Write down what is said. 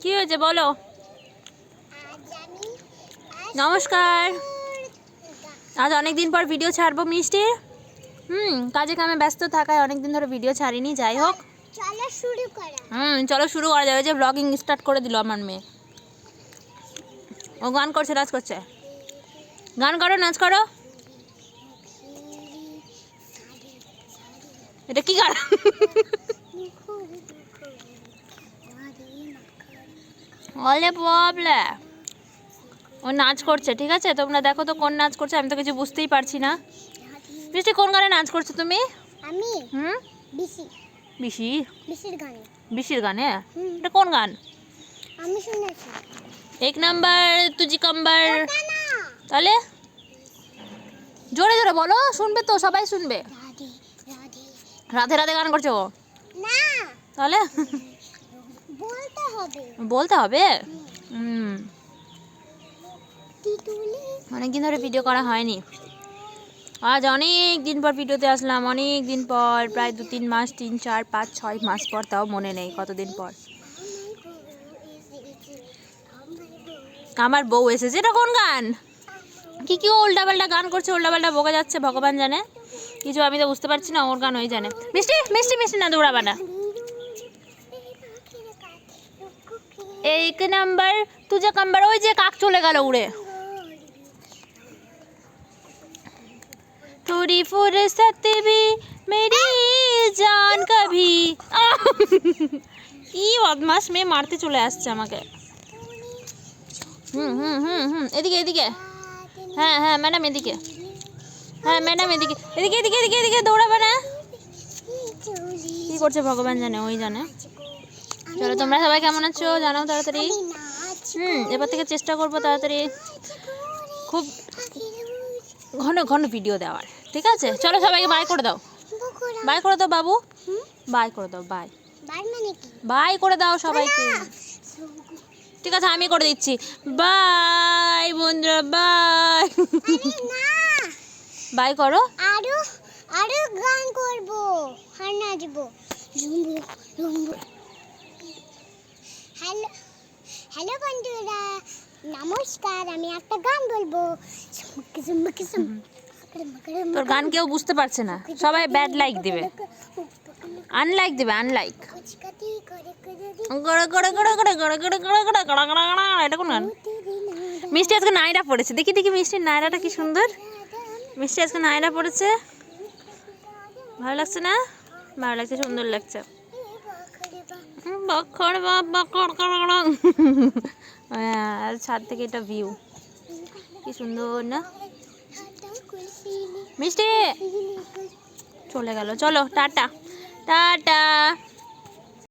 কি হয়েছে বলো? নমস্কার। আজ অনেক দিন পর ভিডিও ছাড়বো মিষ্টি। হুম কাজে কামে ব্যস্ত থাকায় অনেক দিন ধরে ভিডিও ছাড়িনি যাই হোক। চলো শুরু করা। হুম চলো শুরু করা যাবে। যে ব্লগিং স্টার্ট করে দিল আমার মেয়ে। ও গান করছে নাচ করছে। গান করো নাচ করো। এটা কি গান? অলে বাবলে। ও নাচ করছে ঠিক আছে? তোমরা দেখো তো কোন নাচ করছে আমি তো কিছু বুঝতেই পারছি না। মিষ্টি কোন গানে নাচ করছ তুমি? আমি? হুম? বিসি বিশি? বিসির গানে। বিশির গানে? এটা কোন গান? আমি শুনেছি। এক নাম্বার তুজি কাম্বার তাহলে? জোরে জোরে বলো শুনবে তো সবাই শুনবে। রাধে রাধে গান করছ? না। তাহলে? বলতে হবে? হুম। অনেকদিন ধরে ভিডিও করা হয়নি। আজ অনেক দিন পর ভিডিওতে আসলাম অনেক দিন পর প্রায় দু তিন মাস তিন চার পাঁচ ছয় মাস পর তাও মনে নেই কতদিন পর। আমার বউ এসেছে এটা কোন গান? কি কি উল্টাপাল্টা গান করছে উল্টাপাল্টা বকে যাচ্ছে ভগবান জানে। কিছু আমি তো বুঝতে পারছি না ওর গান ওই জানে। মিষ্টি মিষ্টি মিষ্টি না দৌড়াবা না এক নাম্বার তুজা কাম্বার ওই যে কাক চলে গেল উড়ে थोड़ी फुर्सत भी मेरी जान कभी আহ! কি বদমাস মেয়ে মারতে চলে আসছে আমাকে হুম হুম হুম হুম এদিকে এদিকে হ্যাঁ হ্যাঁ ম্যাডাম এদিকে হ্যাঁ ম্যাডাম এদিকে এদিকে এদিকে এদিকে এদিকে দৌড়াবে না কি করছে ভগবান জানে ওই জানে চলো, তোমরা সবাই কেমন আছো? জানাও তাড়াতাড়ি। হুম, এবার থেকে চেষ্টা করব তাড়াতাড়ি। খুব ঘন ঘন ভিডিও দেওয়ার, ঠিক আছে? চলো সবাইকে বাই করে দাও। বাই করে দাও, বাবু। বাই করে দাও বাই বাই করে দাও সবাইকে। ঠিক আছে, আমি করে দিচ্ছি। বাই বন্ধুরা বাই বাই করো। আরও আরও গান করব, আর নাচবো। হ্যালো হ্যালো বন্ধুরা, নমস্কার, আমি একটা গান বলব। তোর গান কেউ বুঝতে পারছে না। সবাই ব্যাড লাইক দেবে। আনলাইক দেবে আনলাইক এটা কোন গান মিষ্টি আজকে নাইরা পড়েছে দেখি দেখি মিষ্টির নাইরাটা কি সুন্দর মিষ্টি আজকে নাইরা পড়েছে ভালো লাগছে না ভালো লাগছে সুন্দর লাগছে বকর বাপ বকর ছাদ থেকে এটা ভিউ কি সুন্দর, না? মিষ্টি! চলে গেল। চলো, টাটা। টাটা!